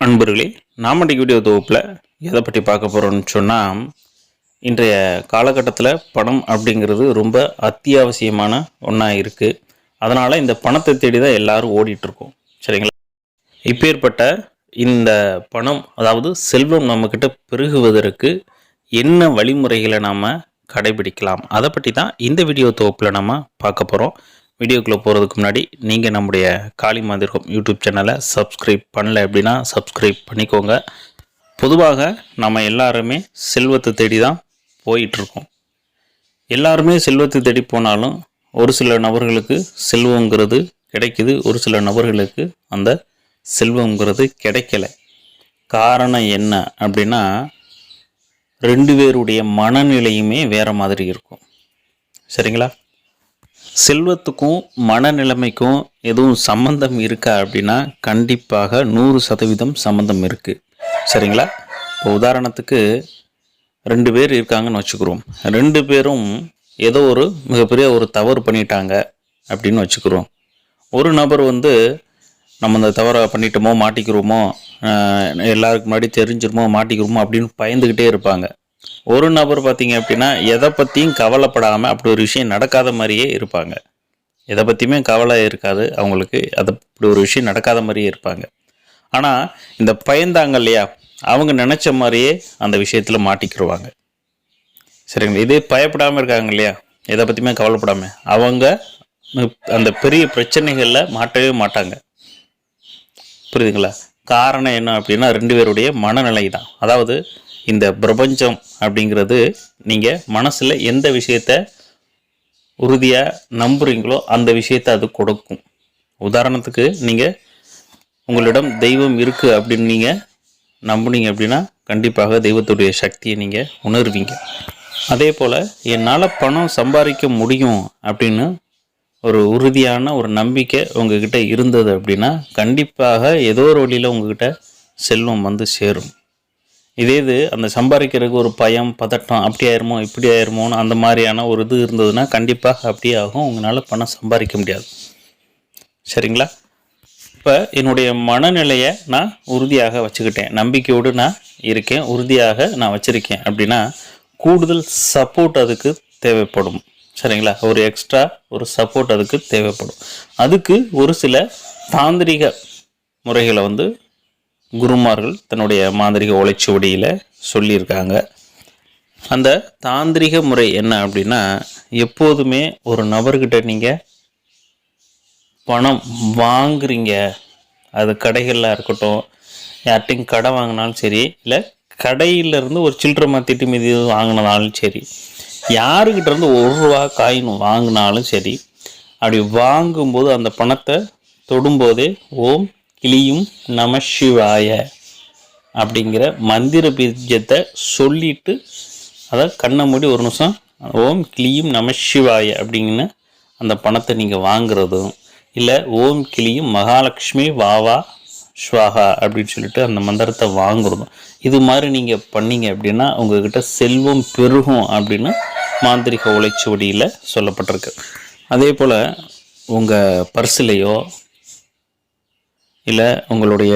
அன்பர்களே நாம் வீடியோ தொகுப்பில் எதை பற்றி பார்க்க போகிறோம்னு சொன்னால் இன்றைய காலகட்டத்தில் பணம் அப்படிங்கிறது ரொம்ப அத்தியாவசியமான ஒன்றா இருக்குது அதனால் இந்த பணத்தை தேடி தான் எல்லாரும் ஓடிட்டுருக்கோம். சரிங்களா? இப்பேற்பட்ட இந்த பணம் அதாவது செல்வம் நம்மக்கிட்ட பெருகுவதற்கு என்ன வழிமுறைகளை நாம் கடைபிடிக்கலாம்? அதை பற்றி தான் இந்த வீடியோ தொகுப்பில் நம்ம பார்க்க போகிறோம் வீடியோக்குள்ளே போகிறதுக்கு முன்னாடி நீங்கள் நம்முடைய காளி மாதிர்கம் யூடியூப் சேனலை சப்ஸ்கிரைப் பண்ணல அப்படின்னா சப்ஸ்கிரைப் பண்ணிக்கோங்க. பொதுவாக நம்ம எல்லாருமே செல்வத்தை தேடி தான் போயிட்டுருக்கோம். எல்லாருமே செல்வத்தை தேடி போனாலும் ஒரு சில நபர்களுக்கு செல்வங்கிறது கிடைக்குது ஒரு சில நபர்களுக்கு அந்த செல்வங்கிறது கிடைக்கல. காரணம் என்ன அப்படின்னா ரெண்டு பேருடைய மனநிலையுமே வேறு மாதிரி இருக்கும். சரிங்களா? செல்வத்துக்கும் மனநிலைமைக்கும் எதுவும் சம்பந்தம் இருக்கா அப்படின்னா கண்டிப்பாக நூறு சதவீதம் சம்மந்தம் இருக்குது சரிங்களா? இப்போ உதாரணத்துக்கு ரெண்டு பேர் இருக்காங்கன்னு வச்சுக்கிறோம். ரெண்டு பேரும் ஏதோ ஒரு மிகப்பெரிய ஒரு தவறு பண்ணிட்டாங்க அப்படின்னு வச்சுக்கிறோம். ஒரு நபர் வந்து நம்ம அந்த தவறை பண்ணிட்டோமோ மாட்டிக்கிறோமோ எல்லாருக்கு முன்னாடி தெரிஞ்சிருமோ மாட்டிக்கிறோமோ அப்படின்னு பயந்துக்கிட்டே இருப்பாங்க. ஒரு நபர் பார்த்தீங்க அப்படின்னா எதை பற்றியும் கவலைப்படாமல் அப்படி ஒரு விஷயம் நடக்காத மாதிரியே இருப்பாங்க. எதை பற்றியுமே கவலை இருக்காது அவங்களுக்கு. அது அப்படி ஒரு விஷயம் நடக்காத மாதிரியே இருப்பாங்க. ஆனால் இந்த பயந்தாங்க இல்லையா? அவங்க நினச்ச மாதிரியே அந்த விஷயத்தில் மாட்டிக்கிடுவாங்க சரிங்களா? இதே பயப்படாமல் இருக்காங்க இல்லையா? எதை பற்றியுமே கவலைப்படாமல் அவங்க அந்த பெரிய பிரச்சனைகளில் மாட்டவே மாட்டாங்க. புரியுதுங்களா? காரணம் என்ன அப்படின்னா ரெண்டு பேருடைய மனநிலை தான் அதாவது இந்த பிரபஞ்சம் அப்படிங்கிறது நீங்கள் மனசில் எந்த விஷயத்த உறுதியாக நம்புறீங்களோ அந்த விஷயத்தை அது கொடுக்கும். உதாரணத்துக்கு நீங்கள் உங்களிடம் தெய்வம் இருக்குது அப்படின்னு நீங்கள் நம்புனீங்க அப்படின்னா கண்டிப்பாக தெய்வத்துடைய சக்தியை நீங்கள் உணர்வீங்க. அதே போல் என்னால் பணம் சம்பாதிக்க முடியும் அப்படின்னு ஒரு உறுதியான ஒரு நம்பிக்கை உங்ககிட்ட இருந்தது அப்படின்னா கண்டிப்பாக ஏதோ ஒரு வழியில் உங்ககிட்ட செல்வம் வந்து சேரும். இதே இது அந்த சம்பாதிக்கிறதுக்கு ஒரு பயம் பதட்டம் அப்படி ஆயிருமோ இப்படி ஆயிருமோன்னு அந்த மாதிரியான ஒரு இது இருந்ததுன்னா கண்டிப்பாக அப்படியே ஆகும். உங்களால் பணம் சம்பாதிக்க முடியாது. சரிங்களா? இப்போ என்னுடைய மனநிலையை நான் உறுதியாக வச்சுக்கிட்டேன். நம்பிக்கையோடு நான் இருக்கேன். உறுதியாக நான் வச்சுருக்கேன். அப்படின்னா கூடுதல் சப்போர்ட் அதுக்கு தேவைப்படும். சரிங்களா? ஒரு எக்ஸ்ட்ரா ஒரு சப்போர்ட் அதுக்கு தேவைப்படும். அதுக்கு ஒரு சில தாந்திரிக முறைகளை வந்து குருமார்கள் தன்னுடைய மாந்திரிக ஓலைச்சுவடியில் சொல்லியிருக்காங்க. அந்த தாந்திரிக முறை என்ன அப்படின்னா எப்போதுமே ஒரு நபர்கிட்ட நீங்கள் பணம் வாங்குறீங்க. அது கடைகளில் இருக்கட்டும் யார்கிட்டையும் கடை வாங்கினாலும் சரி இல்லை கடையிலேருந்து ஒரு சில்லற மாற்றிட்டு மீதி வாங்கினாலும் சரி யாருக்கிட்டேருந்து ஒரு ரூபா காயின் வாங்கினாலும் சரி அப்படி வாங்கும்போது அந்த பணத்தை தொடும்போதே ஓம் கிளியும் நம சிவாய அப்படிங்கிற மந்திர பீஜத்தை சொல்லிட்டு அதை கண்ணை மூடி ஒரு நிமிஷம் ஓம் கிளியும் நம சிவாய அப்படிங்கிற அந்த பணத்தை நீங்கள் வாங்குறதும் இல்லை ஓம் கிளியும் மகாலட்சுமி வாவா ஸ்வாகா அப்படின்னு சொல்லிட்டு அந்த மந்திரத்தை வாங்குறதும் இது மாதிரி நீங்கள் பண்ணீங்க அப்படின்னா உங்ககிட்ட செல்வம் பெருகும் அப்படின்னு மாந்திரிக உழைச்சுவடியில் சொல்லப்பட்டிருக்கு. அதே போல் உங்கள் பர்ஸ்லேயோ இல்லை உங்களுடைய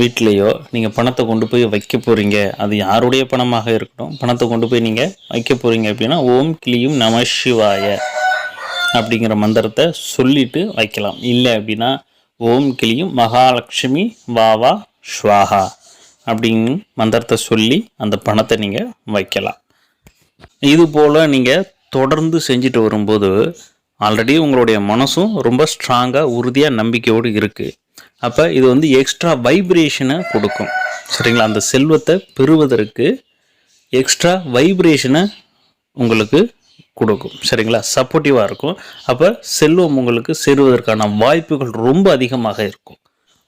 வீட்டிலையோ நீங்கள் பணத்தை கொண்டு போய் வைக்க போகிறீங்க அது யாருடைய பணமாக இருக்கட்டும் பணத்தை கொண்டு போய் நீங்கள் வைக்க போகிறீங்க அப்படின்னா ஓம் கிளியும் நம சிவாய அப்படிங்கிற மந்திரத்தை சொல்லிட்டு வைக்கலாம். இல்லை அப்படின்னா ஓம் கிளியும் மகாலட்சுமி வாவா ஸ்வாஹா அப்படின்னு மந்திரத்தை சொல்லி அந்த பணத்தை நீங்கள் வைக்கலாம். இது போல் நீங்கள் தொடர்ந்து செஞ்சுட்டு வரும்போது ஆல்ரெடி உங்களுடைய மனசும் ரொம்ப ஸ்ட்ராங்காக உறுதியாக நம்பிக்கையோடு இருக்குது அப்போ இது வந்து எக்ஸ்ட்ரா வைப்ரேஷனை கொடுக்கும். சரிங்களா? அந்த செல்வத்தை பெறுவதற்கு எக்ஸ்ட்ரா வைப்ரேஷனை உங்களுக்கு கொடுக்கும். சரிங்களா? சப்போர்ட்டிவாக இருக்கும். அப்போ செல்வம் உங்களுக்கு சேருவதற்கான வாய்ப்புகள் ரொம்ப அதிகமாக இருக்கும்.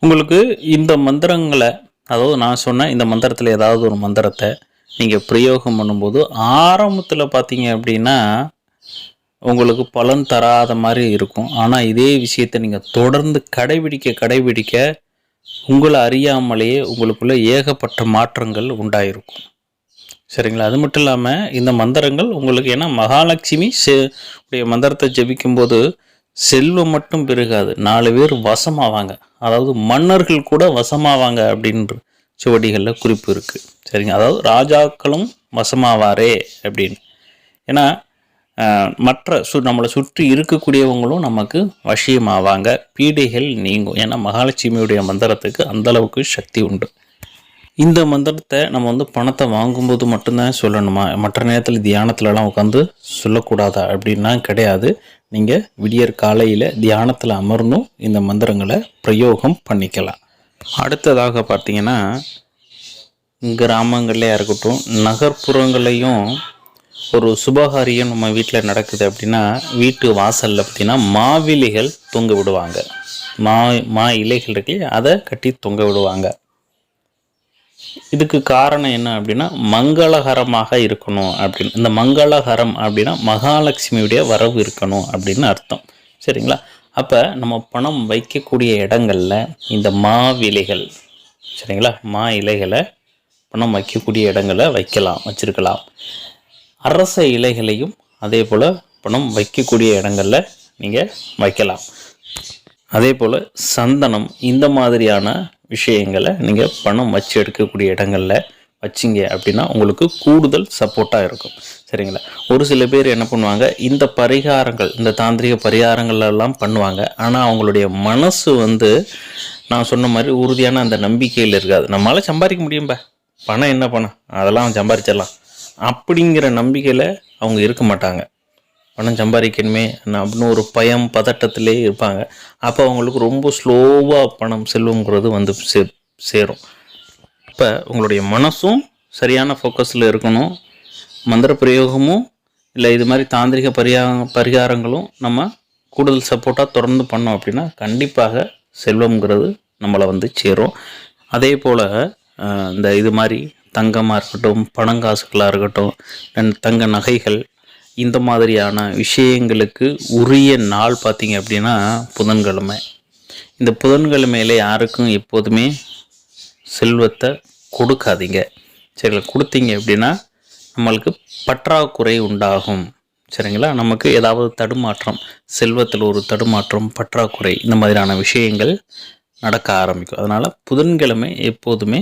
உங்களுக்கு இந்த மந்திரங்களை அதாவது நான் சொன்ன இந்த மந்திரத்தில் ஏதாவது ஒரு மந்திரத்தை நீங்கள் பிரயோகம் பண்ணும்போது ஆரம்பத்தில் பார்த்தீங்க அப்படின்னா உங்களுக்கு பலன் தராத மாதிரி இருக்கும். ஆனால் இதே விஷயத்தை நீங்கள் தொடர்ந்து கடைபிடிக்க கடைபிடிக்க உங்களை அறியாமலேயே உங்களுக்குள்ளே ஏகப்பட்ட மாற்றங்கள் உண்டாயிருக்கும். சரிங்களா? அது மட்டும் இல்லாமல் இந்த மந்திரங்கள் உங்களுக்கு ஏன்னா மகாலட்சுமி செ உடைய மந்திரத்தை ஜெபிக்கும்போது செல்வம் மட்டும் பெருகாது. நாலு பேர் வசமாவாங்க. அதாவது மன்னர்கள் கூட வசமாவாங்க அப்படின்ற சுவடிகளில் குறிப்பு இருக்குது சரிங்க? அதாவது ராஜாக்களும் வசமாவாரே அப்படின்னு. ஏன்னா மற்ற சு நம்மளை சுற்றி இருக்கக்கூடியவங்களும் நமக்கு வசியமாவாங்க. பீடைகள் நீங்கும். ஏன்னா மகாலட்சுமியுடைய மந்திரத்துக்கு அந்தளவுக்கு சக்தி உண்டு. இந்த மந்திரத்தை நம்ம வந்து பணத்தை வாங்கும்போது மட்டும்தான் சொல்லணுமா? மற்ற நேரத்தில் தியானத்துலலாம் உட்காந்து சொல்லக்கூடாதா? அப்படின்னா கிடையாது. நீங்கள் விடியற் காலையில் தியானத்தில் அமர்ந்தும் இந்த மந்திரங்களை பிரயோகம் பண்ணிக்கலாம். அடுத்ததாக பார்த்தீங்கன்னா கிராமங்கள்லையாக இருக்கட்டும் நகர்ப்புறங்களையும் ஒரு சுபகாரியம் நம்ம வீட்டில் நடக்குது அப்படின்னா வீட்டு வாசலில் பார்த்தீங்கன்னா மாவிலைகள் தொங்க விடுவாங்க. மா மா இலைகள் இருக்கு அதை கட்டி தொங்க விடுவாங்க. இதுக்கு காரணம் என்ன அப்படின்னா மங்களகரமாக இருக்கணும் அப்படின்னு. இந்த மங்களகரம் அப்படின்னா மகாலட்சுமியுடைய வரவு இருக்கணும் அப்படின்னு அர்த்தம். சரிங்களா? அப்போ நம்ம பணம் வைக்கக்கூடிய இடங்களில் இந்த மாவிலைகள் சரிங்களா? மா இலைகளை பணம் வைக்கக்கூடிய இடங்களை வைக்கலாம் வச்சிருக்கலாம். அரச இலைகளையும் அதே போல் பணம் வைக்கக்கூடிய இடங்களில் நீங்கள் வைக்கலாம். அதே போல் சந்தனம் இந்த மாதிரியான விஷயங்களை நீங்கள் பணம் வச்சு எடுக்கக்கூடிய இடங்களில் வச்சிங்க அப்படின்னா உங்களுக்கு கூடுதல் சப்போர்ட்டாக இருக்கும். சரிங்களா? ஒரு சில பேர் என்ன பண்ணுவாங்க இந்த பரிகாரங்கள் இந்த தாந்திரிக பரிகாரங்களெல்லாம் பண்ணுவாங்க. ஆனால் அவங்களுடைய மனசு வந்து நான் சொன்ன மாதிரி உறுதியான அந்த நம்பிக்கையில் இருக்காது. நம்மளால் சம்பாதிக்க முடியும்பா. பணம் என்ன பணம்? அதெல்லாம் சம்பாரிச்சிடலாம். அப்படிங்கிற நம்பிக்கையில் அவங்க இருக்க மாட்டாங்க. பணம் சம்பாதிக்கணுமே நான் அப்படின்னு ஒரு பயம் பதட்டத்திலே இருப்பாங்க. அப்போ அவங்களுக்கு ரொம்ப ஸ்லோவாக பணம் செல்வங்கிறது வந்து சே சேரும். இப்போ உங்களுடைய மனசும் சரியான ஃபோக்கஸில் இருக்கணும். மந்திர பிரயோகமும் இல்லை இது மாதிரி தாந்திரிக பரியா பரிகாரங்களும் நம்ம கூடுதல் சப்போர்ட்டாக தொடர்ந்து பண்ணோம் அப்படின்னா கண்டிப்பாக செல்வம்ங்கிறது நம்மளை வந்து சேரும். அதே போல் இந்த இது மாதிரி தங்கமாக இருக்கட்டும் பணங்காசுகளாக இருக்கட்டும் தங்க நகைகள் இந்த மாதிரியான விஷயங்களுக்கு உரிய நாள் பார்த்திங்க அப்படின்னா புதன்கிழமை. இந்த புதன்கிழமையில் யாருக்கும் எப்போதுமே செல்வத்தை கொடுக்காதீங்க. சரிங்களா? கொடுத்தீங்க அப்படின்னா நம்மளுக்கு பற்றாக்குறை உண்டாகும். சரிங்களா? நமக்கு ஏதாவது தடுமாற்றம் செல்வத்தில் ஒரு தடுமாற்றம் பற்றாக்குறை இந்த மாதிரியான விஷயங்கள் நடக்க ஆரம்பிக்கும். அதனால் புதன்கிழமை எப்போதுமே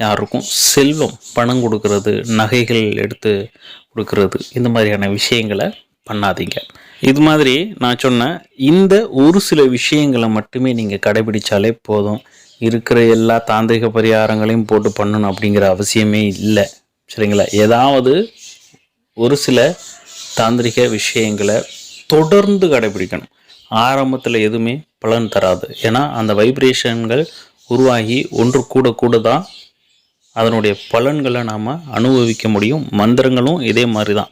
யாருக்கும் செல்வம் பணம் கொடுக்கறது நகைகள் எடுத்து கொடுக்கறது இந்த மாதிரியான விஷயங்களை பண்ணாதீங்க. இது மாதிரி நான் சொன்ன இந்த ஒரு சில விஷயங்களை மட்டுமே நீங்கள் கடைபிடிச்சாலே போதும். இருக்கிற எல்லா தாந்திரிக பரிகாரங்களையும் போட்டு பண்ணணும் அப்படிங்கிற அவசியமே இல்லை. சரிங்களா? ஏதாவது ஒரு சில தாந்திரிக விஷயங்களை தொடர்ந்து கடைபிடிக்கணும். ஆரம்பத்தில் எதுவுமே பலன் தராது. ஏன்னா அந்த வைப்ரேஷன்கள் உருவாகி ஒன்று கூட கூட தான் அதனுடைய பலன்களை நாம் அனுபவிக்க முடியும். மந்திரங்களும் இதே மாதிரி தான்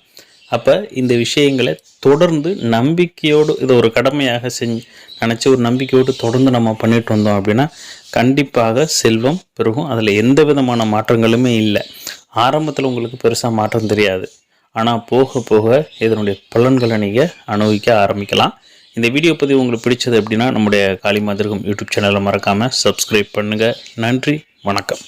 அப்போ இந்த விஷயங்களை தொடர்ந்து நம்பிக்கையோடு இதை ஒரு கடமையாக செஞ்சு நினச்சி ஒரு நம்பிக்கையோடு தொடர்ந்து நம்ம பண்ணிட்டு வந்தோம் அப்படின்னா கண்டிப்பாக செல்வம் பெருகும். அதில் எந்த விதமான மாற்றங்களுமே இல்லை. ஆரம்பத்தில் உங்களுக்கு பெருசாக மாற்றம் தெரியாது. ஆனால் போக போக இதனுடைய பலன்களை நீங்கள் அனுபவிக்க ஆரம்பிக்கலாம். இந்த வீடியோ பதிவு உங்களுக்கு பிடிச்சது அப்படின்னா நம்முடைய காளி மாதிரிகம் யூடியூப் சேனலை மறக்காமல் சப்ஸ்கிரைப் பண்ணுங்கள் நன்றி வணக்கம்.